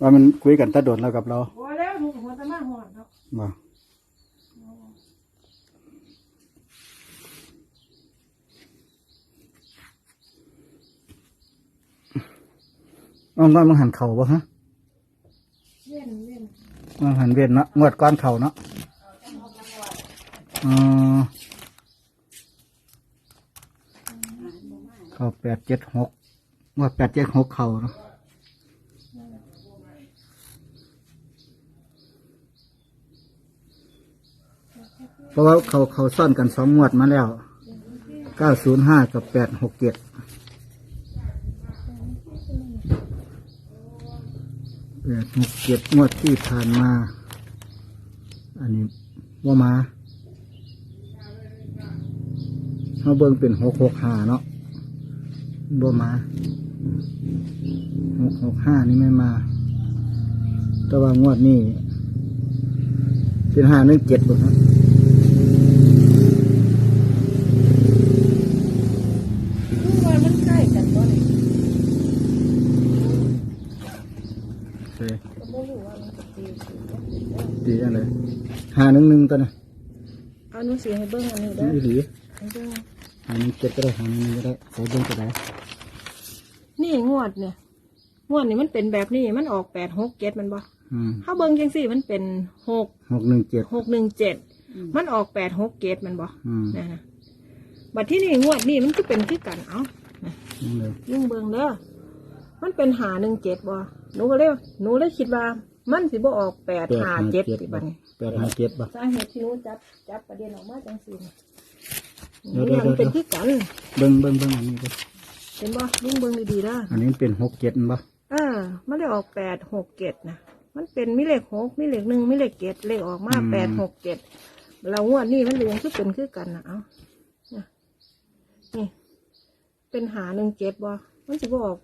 ว่ามันคุยกันตะโดดแล้วกับเราโอ้แล้วหนูหัวตะมาหอดเนาะบ่อ้าวมันหันเข่าบ่ฮะเว้นเว้นมันหันเวียนเนาะงวดก้อนเข่าเนาะอ๋อเข่าแปดเจ็ดหกงวดแปดเจ็ดหกเข่าเนาะ ราะว่าเขาเขาซ่อนกันสองงวดมาแล้วเก้าศูนย์ห้ากับแปดหกเจ็ดแปดหกเจ็ดงวดที่ผ่านมา อันนี้ว่ามาเขาเบิ่งเป็นหกหกห้าเนาะบ่มาหกหกห้านี่ไม่มา แต่ว่างวดนี้เป็นห้าหนึ่งเจ็ดบ่ครับ คือว่ามันใกล้กันบ่นี่ โอเค ก็บ่รู้ว่ามันจะตีสิบ่ ดีจังเลย ห้าหนึ่งหนึ่งตัวนะเอาหนูสิให้เบิ่งอันนี้เด้ออีหลีให้เบิ่งห้าหนึ่งเจ็ดก็ได้ห้าหนึ่งหนึ่งก็ได้ใส่เบิ่งก็ได้นี่งวดเนี่ยงวดนี่มันเป็นแบบนี้มันออกแปดหกเจ็ดมันบ่อืมถ้าเบิ่งจังสี่มันเป็นหกหกหนึ่งเจ็ดหกหนึ่งเจ็ดมันออกแปดหกเจ็ดมันบ่อืมนะฮะบัดที่นี่งวดนี่มันก็เป็นคือกันเอ้านั่นเลยยิ่งเบิ่งเด้อ มันเป็นหาหนึ่งเจ็ดบ่หนูก็เลยหนูเลยคิดว่า มันสิบ่ออกแปดแปดหาห้าเจ็เจ็ดดสิบัดนี้แปดห้าเจ็ดบ่สาเหตุที่หนูจับจับประเด็นออกมาจังสี่นี่เดี๋ยวเดี๋ยวนี่มันเป็นเดี๋ยวที่กันเบิ่งเบิ่งเบิ่งอันนี้ก็เห็นบ่ยิ่งเบิ่งดีๆนะอันนี้เป็นหกเจ็ดบ่เออมันได้ออกแปดหกเจ็ดนะมันเป็นมิเลขหกมิเลขหนึ่งมิเลขเจ็ดเลขออกมาแปดหกเจ็ดเรางวดนี่มันเรียงคือเป็นคือกันนะเอาเนี่ยนี่เป็นหาหนึ่งเจ็ดบ่มันจะบอก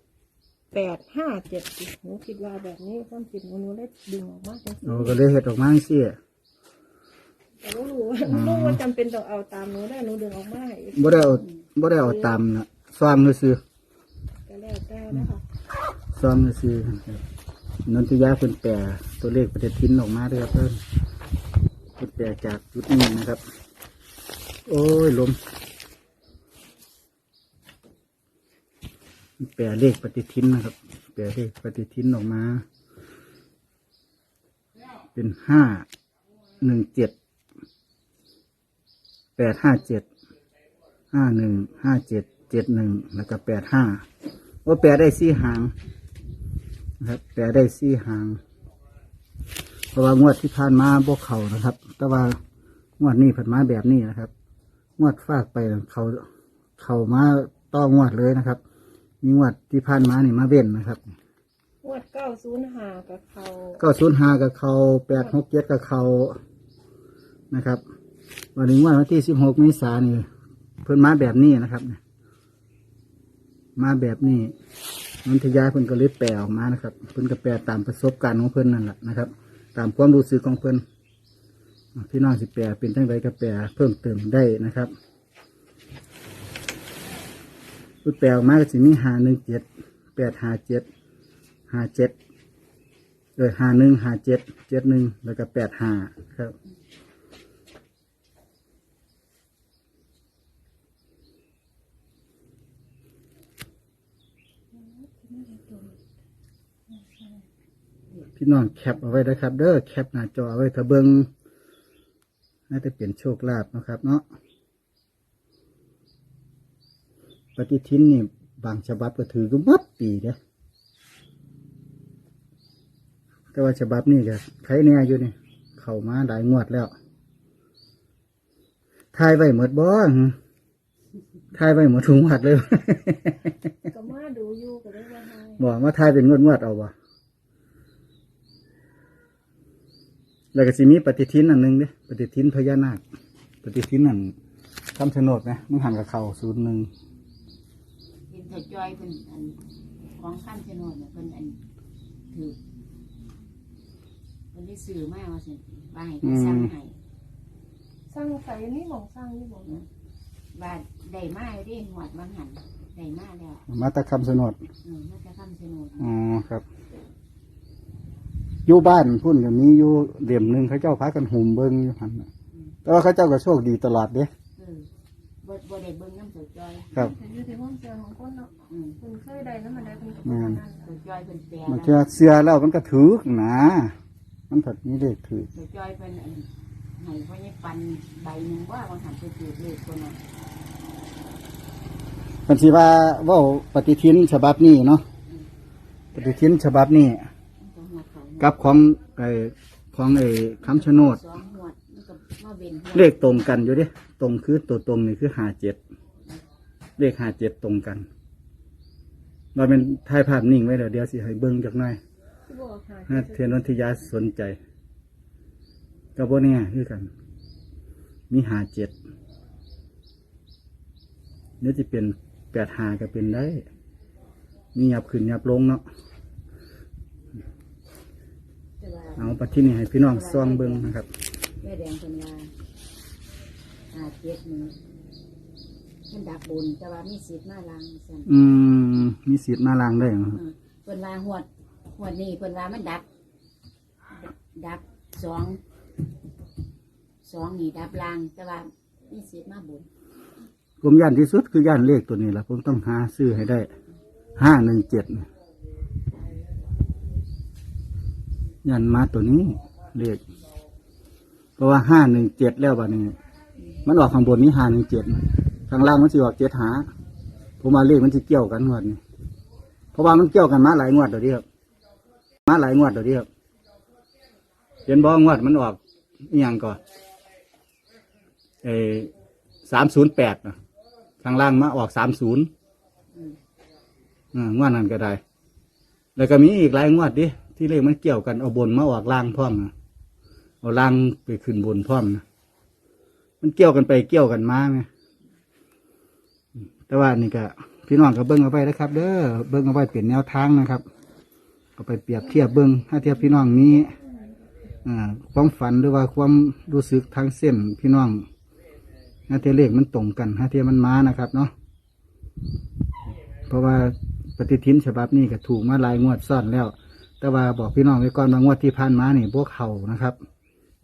แปดห้าเจ็ดสิหนูคิดว่าแบบนี้ความคิดหนูหนูได้ดึงออกมาจังซี่เราก็เลยเห็ดออกมาสิแต่ว่ารู้ว่าหนูว่าจำเป็นต้องเอาตามหนูได้หนูดึงออกมาให้บ่ได้เอาบ่ได้เอาตามนะซ้อมซื่อก็แล้วแต่นะคะๆซ้อมซื่อๆนันทิยาเพิ่นแปลตัวเลขประเทศทินออกมาเด้อครับเพิ่นเพิ่นแปลจากจุดนี้นะครับ โอ้ยลม แปลเลขปฏิทินนะครับ แปลเลขปฏิทินออกมา เป็นห้าหนึ่งเจ็ดแปดห้าเจ็ดห้าหนึ่งห้าเจ็ดเจ็ดหนึ่งแล้วก็แปดห้าว่าแปลได้สี่หางนะครับ แปลได้สี่หาง เพราะว่างวดที่ผ่านมาบวกเขานะครับ แต่ว่างวดนี้ผันมาแบบนี้นะครับ งวดฟากไปเขาเขามาต้องงวดเลยนะครับ มีงวดที่ผ่านมานี่มาเว้นนะครับงวดเก้าศูนย์หากับเขาก็ศูนย์หากับเขาแปดหกเจ็ดกับเขานะครับ วันนี้งวันที่สิบหกเมษายนนี่เพิ่นมาแบบนี้นะครับเนี่ยมาแบบนี้นันทยาเพิ่นก็เลยแปลออกมานะครับ เพิ่นก็แปลตามประสบการณ์ของเพิ่นนั่นแหละนะครับ ตามความรู้สึกของเพิ่นอะพี่น้องสิแปลเป็นจังไดก็แปลเพิ่มเติมได้นะครับ เพิ่นแปลออกมาก็สิมีหาหนึ่งเจ็ดแปดหาเจ็ดหาเจ็ดเออหาหนึ่งหาเจ็ดเจ็ดหนึ่งแล้วก็แปดหาครับ พี่น้องแคปเอาไว้นะครับ เด้อแคปหน้าจอเอาไว้ถ้าเบิงน่าจะเปลี่ยนโชคลาภนะครับ เนาะป ฏิทินนี่บางฉบับก็ถือก็มัดปีเด้อแต่ว่าฉบับนี้ก็ใครเนี่ยอยู่นี่เข้ามาหลายงวดแล้วทายไว้หมดบ่หึทายไว้หมดทุกงวดเลยก็มาดูอยู่ก็ได้ว่าให้บอกว่าทายเป็นงวดงวดๆเอาวะแล้วก็สิมีปฏิทินอันหนึงเด้ปฏิทินพญานาค ปฏิทินนั่นคำชะโนดนะมึงหันกับเขาศูนย์หนึ่งเห็นเถดจอยเป็นอันของขั้นชะโนดเนี่ยเป็นอันถือเป็นที่สื่อมากว่าสิว่าให้เขาสั่งให้สร้างใส่นี่หมองสร้างนี่หมองนะว่าได้มาแล้วดิหวดบางหันได้มาแล้วมาแตะคำชะโนดเออมาจะขั้นชะโนดอ๋อครับอยู่บ้านพุ่นก็มีอยู่เล่มหนึ่งเขาเจ้าพากันหุ่มเบิ้งอยู่หันน่ะแต่ว่าเขาเจ้าก็โชคดีตลอดเด้เออ บ่บ่ได้เบิ่งน้ำเจ้าจอยครับแต่อยู่ที่ความเชื่อของคนเนาะอืมคุณเคยได้น้ำมันได้คุณกับแม่นนั่นเจ้าจอยเพิ่นแปลมันนะเชื่อเสื้อแล้วมันก็ถือนะมันถัดนี้เลขถือเจ้าจอยเพิ่นอันให้พ่อใหญ่ปันใบหนึงว่าบางหันไปถือเลขตัวนั้นมันสิว่าเว่าปฏิทินฉบับนี้เนาะปฏิทินฉบับนี้มันก็หัวเขากับของไอ้ของไอ้คำชะโนดสองหัวดมันก็มาเว้นหัวเลขตรงกันอยู่เดิ ตรงคือตัวตรงนี่คือหาเจ็ดเลขหาเจ็ดตรงกัน เราเป็นถ่ายภาพนิ่งไว้เดี๋ยวเดี๋ยวสิให้เบิ้งจักหน่อยบอกค่ะถ้าเทียนวันทิยาสนใจก็บ่เนี่ยคือกัน มีหาเจ็ดเนี่ยวจะเป็นแปดหาก็เป็นได้ มีหยับขึ้นหยับลงเนาะเอาปัที่นี่ให้พี่น้องซ่องเบิ้งนะครับ แม่แดงเพิ่นว่า อาเจ็ดนี่มันดับบนแต่ว่ามีสิทธิ์มาลังซั่นอืม มีสิทธิ์มาล้างได้เหรอครับอืมเพิ่นว่าหวดหวดนี้เพิ่นว่ามันดับ ดับสองสองนี่ดับลาง แต่ว่ามีสิทธิ์มาบนผมย่านที่สุดคือย่านเลขตัวนี้แหละผมต้องหาซื้อให้ได้ห้าหนึ่งเจ็ดย่านมาตัวนี้เลขเพราะว่าห้าหนึ่งเจ็ดแล้วบัดนี้ มันออกข้างบนนี้หาหนึ่งเจ็ดข้างล่างมันสิออกเจ็ดหาผมมาเลขมันสิเกี่ยวกันงวดนี้เพราะว่ามันเกี่ยวกันมาหลายงวดเดี๋ยวนี้ครับมาหลายงวดเดี๋ยวนี้ครับเห็นบ่งวดมันออกอย่างก่อนเอสามศูนย์แปดข้างล่างมาออกสามศูนย์อ่างวดนั้นก็ได้ แล้วก็มีอีกหลายงวดดิที่เลขมันเกี่ยวกันเอาบนมาออกล่างพร้อมนะเอาล่างไปขึ้นบนพร้อมนะ มันเกี่ยวกันไปเกี่ยวกันมาไงอืมแต่ว่านี่ก็พี่น้องก็เบิ้งเอาไปนะครับ เด้อเบิ้งเอาไปเปลี่ยนแนวทางนะครับเอาไปเปรียบเทียบเบิ้งถ้าเทียบพี่น้องมีอ่าความฝันหรือว่าความรู้สึกทางเส้นพี่น้องถ้าเทียบเลขมันตรงกันถ้าเทียบมันมานะครับ เนาะเพราะว่าปฏิทินฉบับนี้ก็ถูกมาลายงวดซ้อนแล้ว แต่ว่าบอกพี่น้องไว้ก่อนว่างวดที่ผ่านมานี่พวกเขานะครับ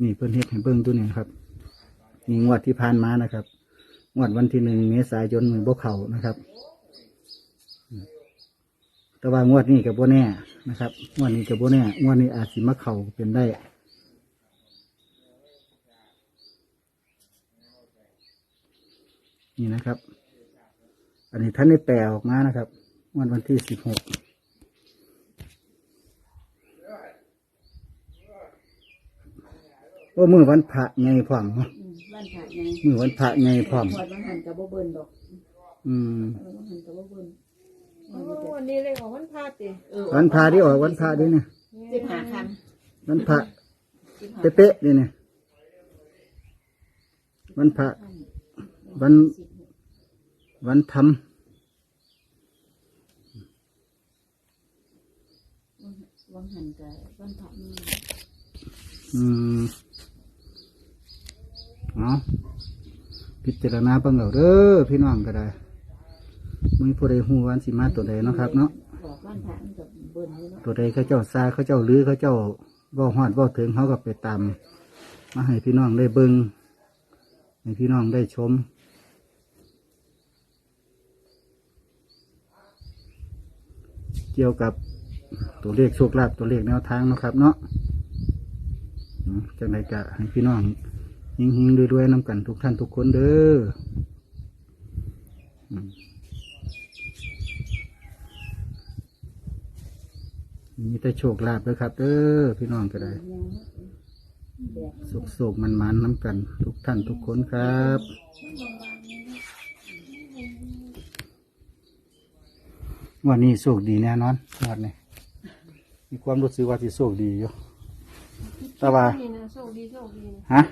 นี่เพิ่นเฮ็ดให้เบิ่งตัวนี้ครับ นี่งวดที่ผ่านมานะครับ งวดวันที่หนึ่งเมษายนมือพวกเขานะครับ แต่ว่างวดนี้กับโบแน่นะครับ งวดนี้กับโบแน่ งวดนี้อาจสิมาเขาเป็นได้นี่นะครับ อันนี้ท่านได้แปลออกมานะครับ วันวันที่สิบหกว่ามือวันพระไงพร้อม เนาะอืมบ้านผาไงมือวันพระไงพร้อมหวดบางหันกับบ่เบิ่นดอกอืมหวดบางหันกับบ่เบิ่นโอ้วันนี้เลยของวันพาดติเออวันพระที่ออกวันพระดิเนี่ยสิบห้าควันพระำสิบห้าเป๊ะๆดิเนี่ยวันพระ วัน วันธรรมวังหันกับวันพระนี่อืม เอาพิจารณาเบิ่งเอาเด้อพี่น้องก็ได้มึงผู้ใดหูวันสิมาตัวใดเนาะครับเนาะบอกวันพระมันกับเบิ่นอยู่เนาะตัวใดเขาเจ้าซาเขาเจ้าลือเขาเจ้าเว่ฮอดเว่ถึงเขาก็ไปตามมาให้พี่น้องได้เบิงให้พี่น้องได้ชม เกี่ยวกับตัวเลขโชคลาภตัวเลขแนวทางเนาะครับ เนาะอืมจังไรกะให้พี่น้อง หิงหิงๆรวยๆนำกันทุกท่านทุกคนเด้ออืมมีแต่โชคลาภเลยครับเด้อพี่น้องก็ได้แดดสุขสุขมันมันๆน้ำกัน ทุกท่านทุกคนครับวันนี้โชคดีแน่นอนวันนี้มีความรู้สึกว่าที่โชคดีอยู่แต่ว่านี่นะโชคดีโชคดีฮะ